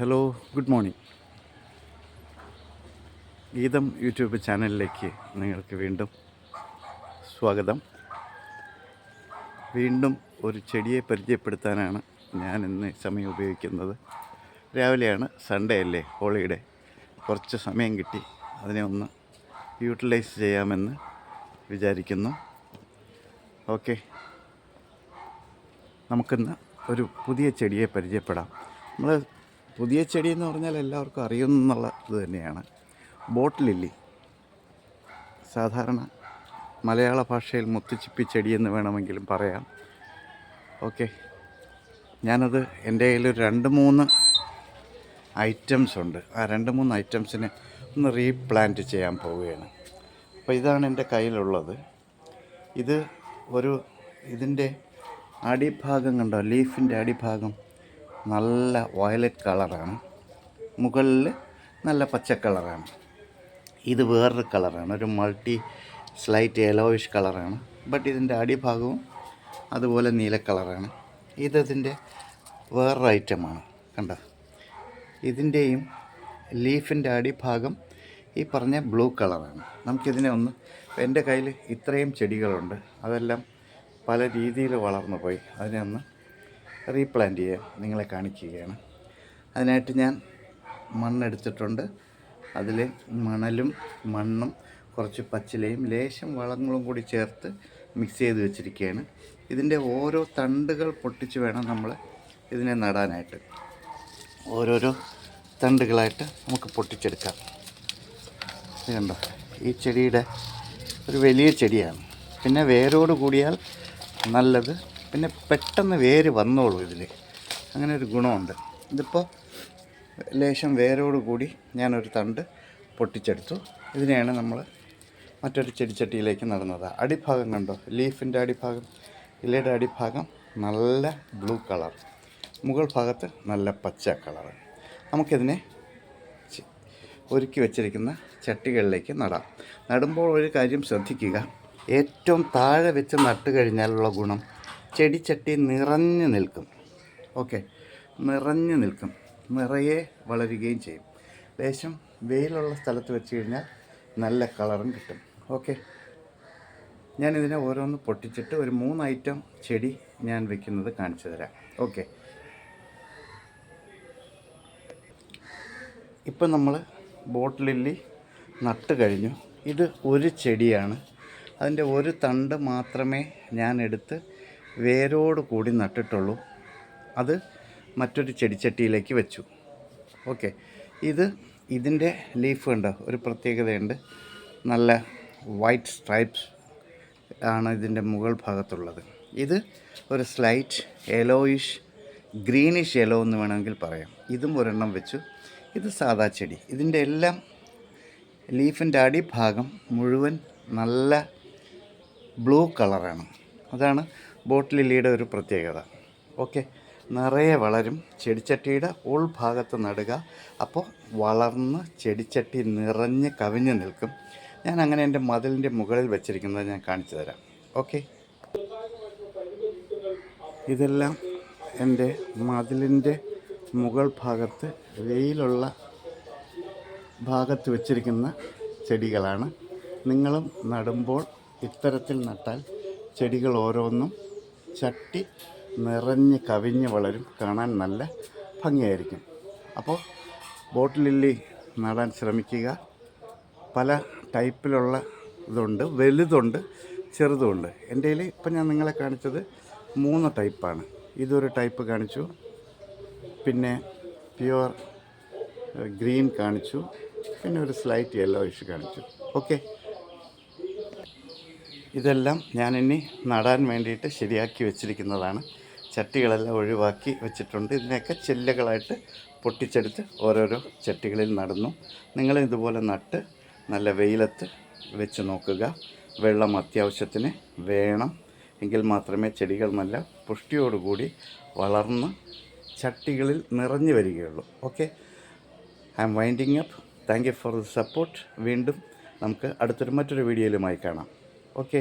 Hello good morning Geetham YouTube ചാനലിലേക്ക് നിങ്ങൾക്ക് വീണ്ടും സ്വാഗതം. വീണ്ടും ഒരു ചെടിയെ പരിചയപ്പെടുത്താനാണ് ഞാൻ ഇന്ന് സമയം ഉപയോഗിക്കുന്നത്. രാവിലെയാണ് സൺഡേ അല്ലേ ഹോളിഡേ. കുറച്ച് സമയം കിട്ടി അതിനെ ഒന്ന് യൂട്ടിലൈസ് ചെയ്യാമെന്ന് വിചാരിക്കുന്നു. ഓക്കെ. നമുക്കിന്ന് ഒരു പുതിയ ചെടിയെ പരിചയപ്പെടാം. നമ്മൾ പുതിയ ചെടി എന്ന് പറഞ്ഞാൽ എല്ലാവർക്കും അറിയുന്ന തന്നെയാണ്. ബോട്ട് ലില്ലി സാധാരണ മലയാള ഭാഷയിൽ മുത്തുച്ചിപ്പി ചെടി എന്ന് വേണമെങ്കിലും പറയാം. ഓക്കെ. ഞാനത് എന്റെ കയ്യിൽ രണ്ട് മൂന്ന് ഐറ്റംസ് ഉണ്ട്. ആ രണ്ട് മൂന്ന് ഐറ്റംസിനെ ഒന്ന് റീപ്ലാന്റ് ചെയ്യാൻ പോവുകയാണ്. അപ്പോൾ ഇതാണ് എന്റെ കയ്യിലുള്ളത്. ഇത് ഒരു ഇതിന്റെ അടിഭാഗം കണ്ടോ? ലീഫിന്റെ അടിഭാഗം. നല്ല വയലറ്റ് കളറാണ്. മുകളിൽ നല്ല പച്ച കളറാണ്. ഇത് വേറൊരു കളറാണ്. ഒരു മൾട്ടി സ്ലൈറ്റ് യെലോയിഷ് കളറാണ്. ബട്ട് ഇതിന്റെ അടിഭാഗവും അതുപോലെ നീല കളറാണ്. ഇതതിന്റെ വേറൊരു ഐറ്റമാണ്. കണ്ടോ? ഇതിന്റെയും ലീഫിന്റെ അടിഭാഗം ഈ പറഞ്ഞ ബ്ലൂ കളറാണ്. നമുക്കിതിനെ ഒന്ന് എന്റെ കയ്യിൽ ഇത്രയും ചെടികളുണ്ട്. അതെല്ലാം പല രീതിയിൽ വളർന്നു പോയി. അതിനെ ഒന്ന് റീപ്ലാന്റ് ചെയ്യാൻ നിങ്ങളെ കാണിക്കുകയാണ്. അതിനായിട്ട് ഞാൻ മണ്ണെടുത്തിട്ടുണ്ട്. അതിൽ മണലും മണ്ണും കുറച്ച് പച്ചിലയും ലേശം വളങ്ങളും കൂടി ചേർത്ത് മിക്സ് ചെയ്ത് വെച്ചിരിക്കുകയാണ്. ഇതിന്റെ ഓരോ തണ്ടുകൾ പൊട്ടിച്ച് വേണം നമ്മൾ ഇതിനെ നടാനായിട്ട്. ഓരോരോ തണ്ടുകളായിട്ട് നമുക്ക് പൊട്ടിച്ചെടുക്കാം. കണ്ടോ? ഈ ചെടിയുടെ ഒരു വലിയ ചെടിയാണ്. പിന്നെ വേരോട് കൂടിയാൽ നല്ലത് പിന്നെ പെട്ടെന്ന് വേര് വന്നോളൂ ഇതിൽ അങ്ങനെ ഒരു ഗുണമുണ്ട്. ഇതിപ്പോൾ ലേശം വേരോട് കൂടി ഞാനൊരു തണ്ട് പൊട്ടിച്ചെടുത്തു. ഇതിനെയാണ് നമ്മൾ മറ്റൊരു ചെടിച്ചട്ടിയിലേക്ക് നടന്നത്. അടിഭാഗം കണ്ടോ? ലീഫിന്റെ അടിഭാഗം ഇലയുടെ അടിഭാഗം നല്ല ബ്ലൂ കളർ. മുകൾ ഭാഗത്ത് നല്ല പച്ച കളർ. നമുക്കിതിനെ ഒരുക്കി വെച്ചിരിക്കുന്ന ചട്ടികളിലേക്ക് നടാം. നടുമ്പോൾ ഒരു കാര്യം ശ്രദ്ധിക്കുക. ഏറ്റവും താഴെ വെച്ച് നട്ടുകഴിഞ്ഞാലുള്ള ഗുണം ചെടിച്ചട്ടി നിറഞ്ഞു നിൽക്കും. ഓക്കെ. നിറഞ്ഞു നിൽക്കും. നിറയെ വളരുകയും ചെയ്യും. ലേശം വെയിലുള്ള സ്ഥലത്ത് വെച്ച് കഴിഞ്ഞാൽ നല്ല കളറും കിട്ടും. ഓക്കെ. ഞാനിതിനെ ഓരോന്ന് പൊട്ടിച്ചിട്ട് ഒരു മൂന്ന് ഐറ്റം ചെടി ഞാൻ വെക്കുന്നത് കാണിച്ചു തരാം. ഓക്കെ. ഇപ്പം നമ്മൾ ബോട്ട് ലില്ലി നട്ട് കഴിഞ്ഞു. ഇത് ഒരു ചെടിയാണ്. അതിന്റെ ഒരു തണ്ട് മാത്രമേ ഞാൻ എടുത്ത് വേരോട് കൂടി നട്ടിട്ടുള്ളൂ. അത് മറ്റൊരു ചെടിച്ചട്ടിയിലേക്ക് വെച്ചു. ഓക്കെ. ഇത് ഇതിന്റെ ലീഫ് ഉണ്ട് ഒരു പ്രത്യേകതയുണ്ട്. നല്ല വൈറ്റ് സ്ട്രൈപ്സ് ആണ് ഇതിന്റെ മുകൾ ഭാഗത്തുള്ളത്. ഇത് ഒരു സ്ലൈറ്റ് യെലോയിഷ് ഗ്രീനിഷ് യെല്ലോ എന്ന് വേണമെങ്കിൽ പറയാം. ഇതും ഒരെണ്ണം വെച്ചു. ഇത് സാദാ ചെടി. ഇതിന്റെ എല്ലാം ലീഫിന്റെ അടിഭാഗം മുഴുവൻ നല്ല ബ്ലൂ കളറാണ്. അതാണ് ബോട്ട് ലില്ലിയുടെ ഒരു പ്രത്യേകത. ഓക്കെ. നിറയെ വളരും. ചെടിച്ചട്ടിയുടെ ഉൾഭാഗത്ത് നടുക. അപ്പോൾ വളർന്ന് ചെടിച്ചട്ടി നിറഞ്ഞ് കവിഞ്ഞ് നിൽക്കും. ഞാൻ അങ്ങനെ എന്റെ മതിലിന്റെ മുകളിൽ വെച്ചിരിക്കുന്നത് ഞാൻ കാണിച്ചു തരാം. ഓക്കെ. ഇതെല്ലാം എന്റെ മതിലിന്റെ മുകൾ ഭാഗത്ത് വെയിലുള്ള ഭാഗത്ത് വെച്ചിരിക്കുന്ന ചെടികളാണ്. നിങ്ങളും നടുമ്പോൾ ഇത്തരത്തിൽ നട്ടാൽ ചെടികൾ ഓരോന്നും ചട്ടി നിറഞ്ഞ് കവിഞ്ഞ് വളരും. കാണാൻ നല്ല ഭംഗിയായിരിക്കും. അപ്പോൾ ബോട്ട് ലില്ലി നടാൻ ശ്രമിക്കുക. പല ടൈപ്പിലുള്ള ഇതുണ്ട്. വലുതുണ്ട് ചെറുതുമുണ്ട്. എന്റെ കയ്യിൽ ഇപ്പം ഞാൻ നിങ്ങളെ കാണിച്ചത് മൂന്ന് ടൈപ്പാണ്. ഇതൊരു ടൈപ്പ് കാണിച്ചു. പിന്നെ പ്യുവർ ഗ്രീൻ കാണിച്ചു. പിന്നെ ഒരു സ്ലൈറ്റ് യെല്ലോ ഇഷ്യൂ കാണിച്ചു. ഓക്കെ? ഇതെല്ലാം ഞാനിനി നടാൻ വേണ്ടിയിട്ട് ശരിയാക്കി വെച്ചിരിക്കുന്നതാണ്. ചട്ടികളെല്ലാം ഒഴിവാക്കി വെച്ചിട്ടുണ്ട്. ഇതിനെയൊക്കെ ചില്ലകളായിട്ട് പൊട്ടിച്ചെടുത്ത് ഓരോരോ ചട്ടികളിൽ നടന്നു. നിങ്ങൾ ഇതുപോലെ നട്ട് നല്ല വെയിലത്ത് വെച്ച് നോക്കുക. വെള്ളം അത്യാവശ്യത്തിന് വേണം. എങ്കിൽ മാത്രമേ ചെടികൾ നല്ല പുഷ്ടിയോടുകൂടി വളർന്ന് ചട്ടികളിൽ നിറഞ്ഞു വരികയുള്ളൂ. Okay? I'm winding up. Thank you for the support. വീണ്ടും നമുക്ക് അടുത്തൊരു മറ്റൊരു വീഡിയോയിലുമായി കാണാം. ഓക്കെ